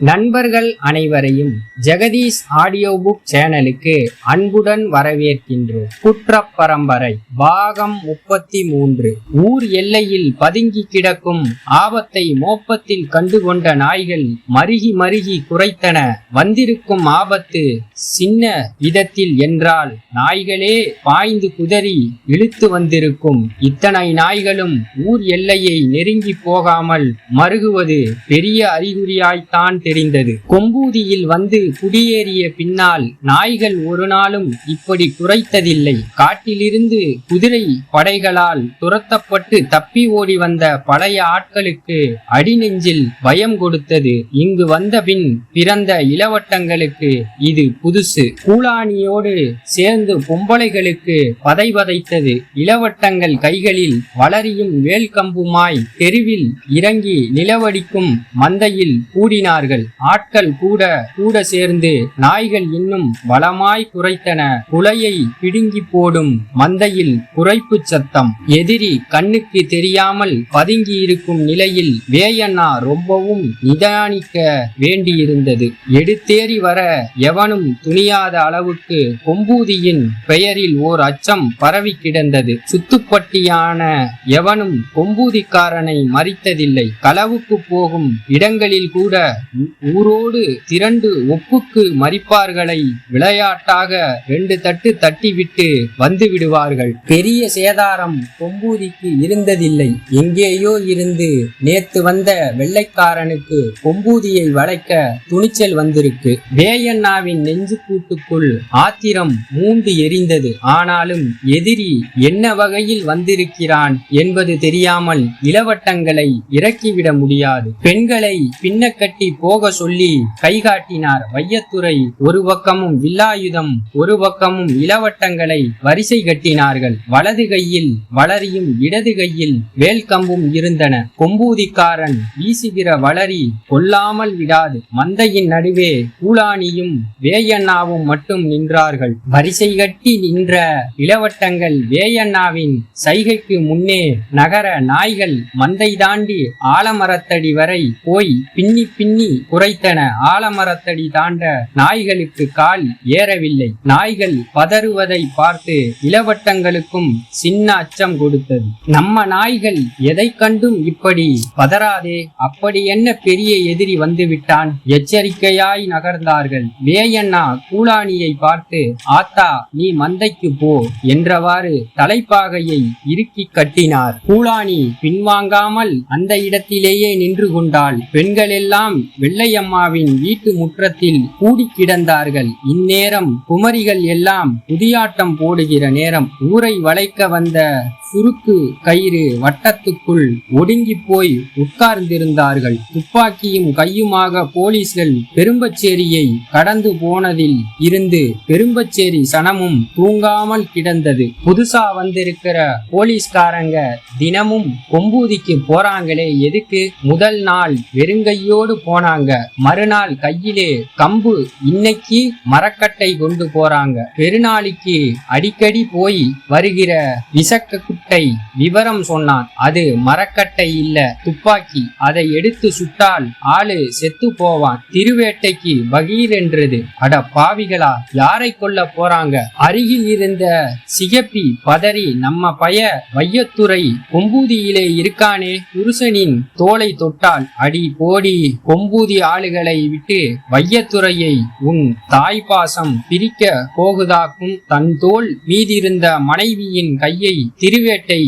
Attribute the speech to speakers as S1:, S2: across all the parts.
S1: நண்பர்கள் அனைவரையும் Jagadish audio book சேனலுக்கு அன்புடன் வரவேற்கின்றோம். குற்ற பரம்பரை பாகம் முப்பத்தி மூன்று ஊர் எல்லையில் பதுங்கி கிடக்கும் ஆபத்தை மோப்பத்தில் கண்டுகொண்ட நாய்கள் மருகி மருகி குறைத்தன வந்திருக்கும் ஆபத்து சின்ன விதத்தில் என்றால் நாய்களே பாய்ந்து குதறி இழுத்து வந்திருக்கும். இத்தனை நாய்களும் ஊர் எல்லையை நெருங்கி போகாமல் மருகுவது பெரிய அறிகுறியாய்த்தான் தெரிந்தது. கொம்பூதியில் வந்து குடியேறிய பின்னால் நாய்கள் ஒரு நாளும் இப்படி குறைத்ததில்லை காட்டிலிருந்து குதிரை படைகளால் துரத்தப்பட்டு தப்பி ஓடி வந்த பழைய ஆட்களுக்கு அடிநெஞ்சில் பயம் கொடுத்தது. இங்கு வந்த பின் பிறந்த இளவட்டங்களுக்கு இது புதுசு. கூலானியோடு சேர்ந்து பொம்பளைகளுக்கு பதை பதைத்தது இளவட்டங்கள் கைகளில் வளரியும் வேல்கம்புமாய் தெருவில் இறங்கி நிலவடிக்கும் மந்தையில் கூடினார்கள். ஆட்கள் கூட கூட சேர்ந்து நாய்கள் இன்னும் பலமாய் குறைத்தன குலையை பிடுங்கி போடும் மந்தையில் குறைப்பு சத்தம். எதிரி கண்ணுக்கு தெரியாமல் பதுங்கி இருக்கும் நிலையில் வேயண்ணா ரொம்பவும் நிதானிக்க வேண்டியிருந்தது. எடுத்தேறி வர எவனும் துணியாத அளவுக்கு கொம்பூதியின் பெயரில் ஓர் அச்சம் பரவி கிடந்தது. சுத்துப்பட்டியான எவனும் கொம்பூதிக்காரனை மறித்ததில்லை. களவுக்கு போகும் இடங்களில் கூட ஊரோடு திரண்டு ஒப்புக்கு மறிப்பார்களை விளையாட்டாக ரெண்டு தட்டு தட்டிவிட்டு வந்து விடுவார்கள். பெரிய சேதாரம் கொம்பூதிக்கு இருந்ததில்லை. எங்கேயோ இருந்து நேத்து வந்த வெள்ளைக்காரனுக்கு கொம்பூதியை வளைக்க துணிச்சல் வந்திருக்கு. வேயண்ணாவின் நெஞ்சு கூட்டுக்குள் ஆத்திரம் மூண்டு எரிந்தது. ஆனாலும் எதிரி என்ன வகையில் வந்திருக்கிறான் என்பது தெரியாமல் இளவட்டங்களை இறக்கிவிட முடியாது. பெண்களை பின்னக்கட்டி போ போக சொல்லி கை காட்டினார் வையத்துறை ஒரு பக்கமும் வில்லாயுதம் ஒரு பக்கமும் இளவட்டங்களை வரிசை கட்டினார்கள். வலது கையில் வளரியும் இடது கையில் வேல்கம்பும் இருந்தன. கொம்பூதிக்காரன் வீசுகிற வளரி கொல்லாமல் விடாது. மந்தையின் நடுவே கூலானியும் வேயண்ணாவும் மட்டும் நின்றார்கள். வரிசை கட்டி நின்ற இளவட்டங்கள் வேயண்ணாவின் சைகைக்கு முன்னே நகர நாய்கள் மந்தை தாண்டி ஆலமரத்தடி வரை போய் பின்னி பின்னி குறைத்தன. ஆலமரத்தடி தாண்ட நாய்களுக்கு கால் ஏறவில்லை. நாய்கள் பதறுவதை பார்த்து இளவட்டங்களுக்கும் சின்ன அச்சம் கொடுத்தது. நம்ம நாய்கள் எதை கண்டும் இப்படி பதறாதே? அப்படி என்ன பெரிய எதிரி வந்துவிட்டான்? எச்சரிக்கையாய் நகர்ந்தார்கள். வேயண்ணா கூலானியை பார்த்து ஆத்தா நீ மந்தைக்கு போ என்றவாறு தலைப்பாகையை இறுக்கி கட்டினார். கூலானி பின்வாங்காமல் அந்த இடத்திலேயே நின்று கொண்டாள். பெண்கள் எல்லாம் வெள்ளையம்மாவின் வீட்டு முற்றத்தில் கூடி கிடந்தார்கள் இந்நேரம் குமரிகள் எல்லாம் புதியாட்டம் போடுகிற நேரம் ஊரை வளைக்க வந்த சுருக்கு கயிறு வட்டத்துக்குள் ஒடுங்கி போய் உட்கார்ந்திருந்தார்கள். துப்பாக்கியும் கையுமாக போலீஸ்கள் பெரும்பச்சேரியை கடந்து போனதில் இருந்து பெரும்பச்சேரி சனமும் தூங்காமல் கிடந்தது. புதுசா வந்திருக்கிற போலீஸ்காரங்க தினமும் கொம்பூதிக்கு போறாங்களே எதுக்கு? முதல் நாள் வெறுங்கையோடு போனாங்க. மறுநாள் கையிலே கம்பு இன்னைக்கு மரக்கட்டை கொண்டு போறாங்க. பெருநாளைக்கு அடிக்கடி போய் வருகிற விசக்க குட்டை விவரம் சொன்னான் அது மரக்கட்டை இல்ல துப்பாக்கி. அதை எடுத்து சுட்டால் ஆளு செத்து போவான். திருவேட்டைக்கு பகீர் என்றது. அட பாவிகளா யாரை கொல்ல போறாங்க? அருகில் இருந்த சிகப்பி பதறி நம்ம பய வையத்துறை கொம்பூதியிலே இருக்கானே? புருஷனின் தோலை தொட்டால் அடி போடி கொம்பூதி ஆளுகளை விட்டு வையத்துறையை உன் தாய் பாசம் பிரிக்க போகுதாக்கும் தன் தோல் மீதிருந்த மனைவியின் கையை திரு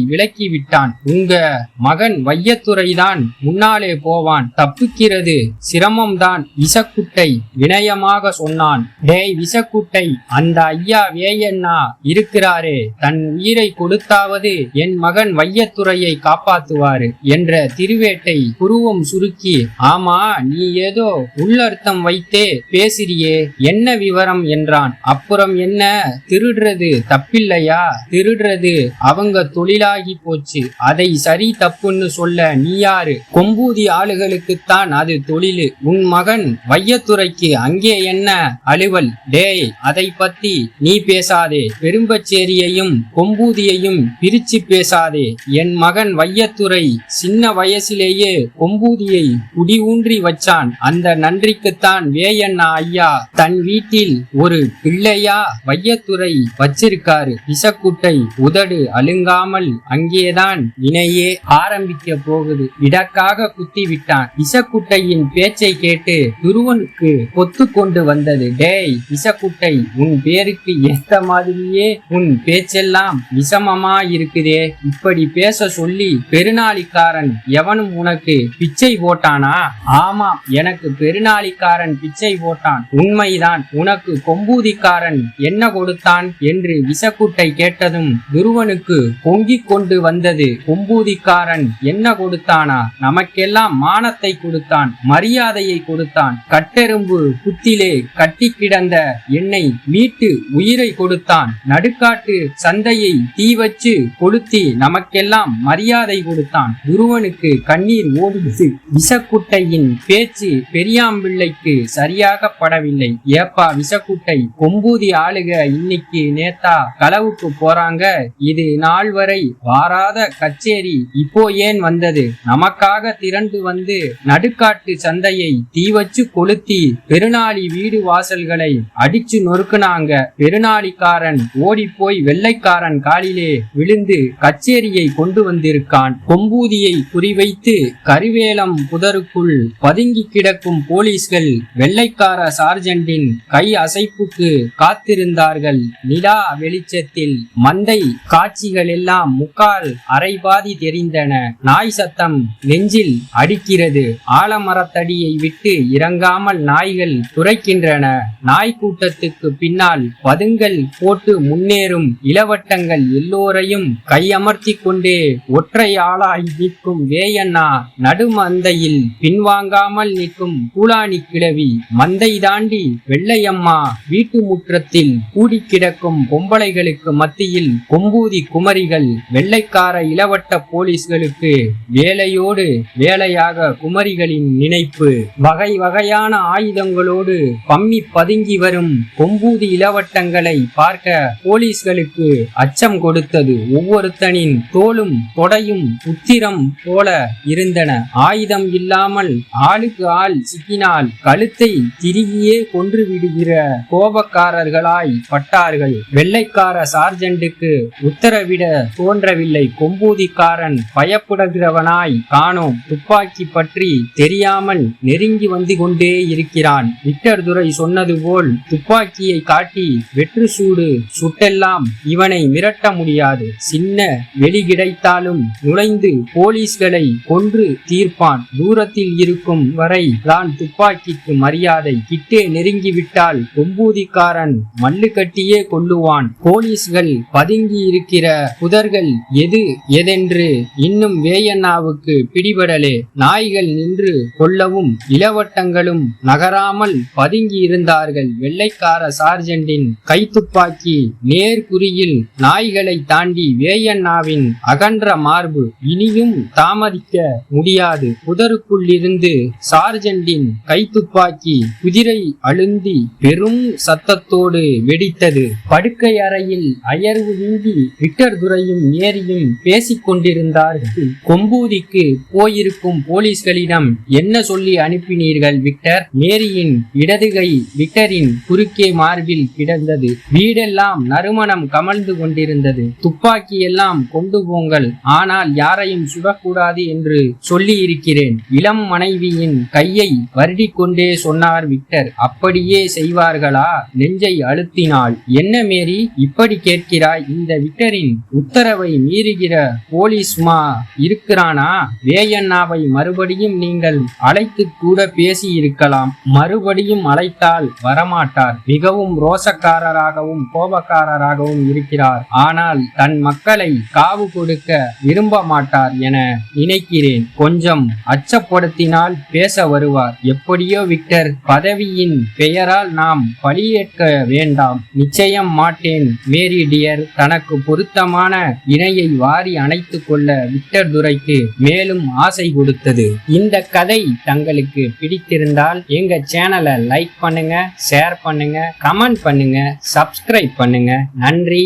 S1: விலக்கி விட்டான் உங்க மகன் வையத்துறைதான் முன்னாலே போவான். தப்புக்கிறது சிரமம்தான். விசக்குட்டை வினயமாக சொன்னான். டேய் விசக்குட்டை அந்த ஐயா வேயண்ணா இருக்கிறாரே. தன் உயிரை கொடுத்தாவது என் மகன் வையத்துறையை காப்பாத்துவாரு என்ற திருவேட்டை குருவம் சுருக்கி ஆமா நீ ஏதோ உள்ளர்த்தம் வைத்தே பேசிறியே. என்ன விவரம்? என்றான். அப்புறம் என்ன? திருடுறது தப்பில்லையா? திருடுறது அவங்க தொழிலாகி போச்சு. அதை சரி தப்புன்னு சொல்ல நீ யாரு? கொம்பூதி ஆளுகளுக்குத்தான் அது தொழிலு. உன் மகன் வையத்துறைக்கு அங்கே என்ன அலுவல்? டேய் அதை பத்தி நீ பேசாதே. பெரும்பச்சேரியையும் கொம்பூதியையும் பிரிச்சு பேசாதே. என் மகன் வையத்துறை சின்ன வயசிலேயே கொம்பூதியை குடி ஊன்றி வச்சான். அந்த நன்றிக்குத்தான் வேயண்ணா ஐயா தன் வீட்டில் ஒரு பிள்ளையா வையத்துறை வச்சிருக்காரு. பிசக்குட்டை உதடு அலுங்காமல் அங்கேதான் இணையே ஆரம்பிக்க போகுது. இடக்காக குத்தி விட்டான் இசக்குட்டையின் பேச்சை கேட்டு துருவனுக்கு கொத்து கொண்டு வந்தது. டேய் விசக்குட்டை உன் பேருக்கு ஏத்த மாதிரியே உன் பேச்செல்லாம் விஷமமா இருக்குதே இப்படி பேச சொல்லி பெருநாளிக்காரன் எவனும் உனக்கு பிச்சை போட்டானா? ஆமா எனக்கு பெருநாளிக்காரன் பிச்சை போட்டான். உண்மைதான் உனக்கு கொம்பூதிக்காரன் என்ன கொடுத்தான்? என்று விசக்குட்டை கேட்டதும் துருவனுக்கு பொங்கிக் கொண்டு வந்தது கொம்பூதிக்காரன். என்ன கொடுத்தானா? நமக்கெல்லாம் மானத்தை கொடுத்தான் மரியாதையை கொடுத்தான். கட்டெரும்பு குத்திலே கட்டி கிடந்த என்னை மீட்டு உயிரை கொடுத்தான். நடுக்காட்டு சந்தையை தீ வச்சு கொளுத்தி நமக்கெல்லாம் மரியாதை கொடுத்தான். துருவனுக்கு கண்ணீர் ஓடியது விசக்குட்டையின் பேச்சு பெரியாம்பிள்ளைக்கு சரியாக படவில்லை. ஏப்பா விசக்குட்டை கொம்பூதி ஆளுக இன்னைக்கு நேத்தா களவுக்கு போறாங்க. இது நாள் வரை வாராத கச்சேரி இப்போ ஏன் வந்தது? நமக்காக திரண்டு வந்து நடுக்காட்டு சந்தையை தீவச்சு கொளுத்தி பெருநாளி வீடு வாசல்களை அடிச்சு நொறுக்குனாங்க. பெருநாளிக்காரன் ஓடிப்போய் வெள்ளைக்காரன் காலிலே விழுந்து கச்சேரியை கொண்டு வந்திருக்கான். கொம்பூதியை குறிவைத்து கருவேலம் புதருக்குள் பதுங்கி கிடக்கும் போலீஸ்கள் வெள்ளைக்கார சார்ஜென்டின் கை அசைப்புக்கு காத்திருந்தார்கள். நிலா வெளிச்சத்தில் மந்தை காட்சிகளில் எல்லாம் முக்கால் அரைபாதி தெரிந்தன. நாய் சத்தம் நெஞ்சில் அடிக்கிறது. ஆலமரத்தடியை விட்டு இறங்காமல் நாய்கள் துரைக்கின்றன. நாய் கூட்டத்துக்கு பின்னால் பதுங்கல் போட்டு முன்னேறும் இளவட்டங்கள் எல்லோரையும் கையமர்த்தி கொண்டே ஒற்றை ஆளாய் நிற்கும் வேயண்ணா நடுமந்தையில் பின்வாங்காமல் நிற்கும் கூலாணி கிழவி மந்தை தாண்டி வெள்ளையம்மா வீட்டு முற்றத்தில் கூடி கிடக்கும் பொம்பளைகளுக்கு மத்தியில் கொம்பூதி குமரிகள் வெள்ளைக்கார இளவட்ட போலீஸ்களுக்கு வேலையோடு வேலையாக குமரிகளின் நினைப்பு. வகை வகையான ஆயுதங்களோடு பம்மி பதுங்கி வரும் கொம்பூதி இளவட்டங்களை பார்க்க போலீஸ்களுக்கு அச்சம் கொடுத்தது. ஒவ்வொருத்தனின் தோளும் தொடையும் உத்திரம் போல இருந்தன. ஆயுதம் இல்லாமல் ஆளுக்கு ஆள் சிக்கினால் கழுத்தை திருகியே கொன்று விடுகிற கோபக்காரர்களாய் பட்டார்கள். வெள்ளைக்கார சார்ஜெண்டுக்கு உத்தரவிட தோன்றவில்லை. கொம்பூதிக்காரன் பயப்படுகிறவனாய் காணோம் துப்பாக்கி பற்றி தெரியாமல் நெருங்கி வந்து கொண்டே இருக்கிறான். விக்டர் துரை சொன்னது போல் துப்பாக்கியை காட்டி வெற்று சூடு சுட்டெல்லாம் இவனை மிரட்ட முடியாது. சின்ன வெளி கிடைத்தாலும் நுழைந்து போலீஸ்களை கொன்று தீர்ப்பான். தூரத்தில் இருக்கும் வரை தான் துப்பாக்கிக்கு மரியாதை. கிட்டே நெருங்கிவிட்டால் கொம்பூதிக்காரன் மல்லு கட்டியே கொள்ளுவான் போலீஸ்கள் பதுங்கி இருக்கிற புதர்கள் எது எதென்று இன்னும் வேயண்ணாவுக்கு பிடிபடலே. நாய்கள் நின்று கொல்லவும் இளவட்டங்களும் நகராமல் பதுங்கி இருந்தார்கள் வெள்ளைக்கார சார்ஜென்டின் கைத்துப்பாக்கி நேர்குறியில் நாய்களை தாண்டி வேயண்ணாவின் அகன்ற மார்பு இனியும் தாமதிக்க முடியாது. புதருக்குள்ளிருந்து சார்ஜெண்டின் சார்ஜென்டின் கைத்துப்பாக்கி குதிரை அழுந்தி பெரும் சத்தத்தோடு வெடித்தது. படுக்கை அறையில் அயர்வு நீங்கி விக்டர் துரையும் மேரியும் பேசிக் கொண்டிருந்தார்கள் கொம்பூதிக்கு போயிருக்கும் போலீஸ்களிடம் என்ன சொல்லி அனுப்பினீர்கள் விக்டர்? மேரியின் இடதுகை விக்டரின் குறுக்கே மார்பில் கிடந்தது. வீடெல்லாம் நறுமணம் கமழ்ந்து கொண்டிருந்தது. துப்பாக்கி எல்லாம் கொண்டு போங்கள் ஆனால் யாரையும் சுடக்கூடாது என்று சொல்லி இருக்கிறேன் இளம் மனைவியின் கையை வருடிக்கொண்டே சொன்னார் விக்டர். அப்படியே செய்வார்களா? நெஞ்சை அழுத்தினாள். என்ன மேரி இப்படி கேட்கிறாய்? இந்த விக்டரின் உத்தரவை மீறுகிற போலீஸ்மா இருக்கிறானா? வேயண்ணாவை மறுபடியும் நீங்கள் அழைத்து கூட பேசி இருக்கலாம். மறுபடியும் அழைத்தால் வரமாட்டார். மிகவும் ரோசக்காரராகவும் கோபக்காரராகவும் இருக்கிறார். ஆனால் தன் மக்களை காவு கொடுக்க விரும்ப மாட்டார் என நினைக்கிறேன். கொஞ்சம் அச்சப்படுத்தினால் பேச வருவார். எப்படியோ விக்டர் பதவியின் பெயரால் நாம் பலியேற்க வேண்டாம். நிச்சயம் மாட்டேன். மேரி டியர் தனக்கு பொருத்தமான இணையை வாரி அணைத்து கொள்ள விக்டர் துரைக்கு மேலும் ஆசை கொடுத்தது. இந்த கதை தங்களுக்கு பிடித்திருந்தால் எங்க சேனலை லைக் பண்ணுங்க ஷேர் பண்ணுங்க கமெண்ட் பண்ணுங்க சப்ஸ்கிரைப் பண்ணுங்க. நன்றி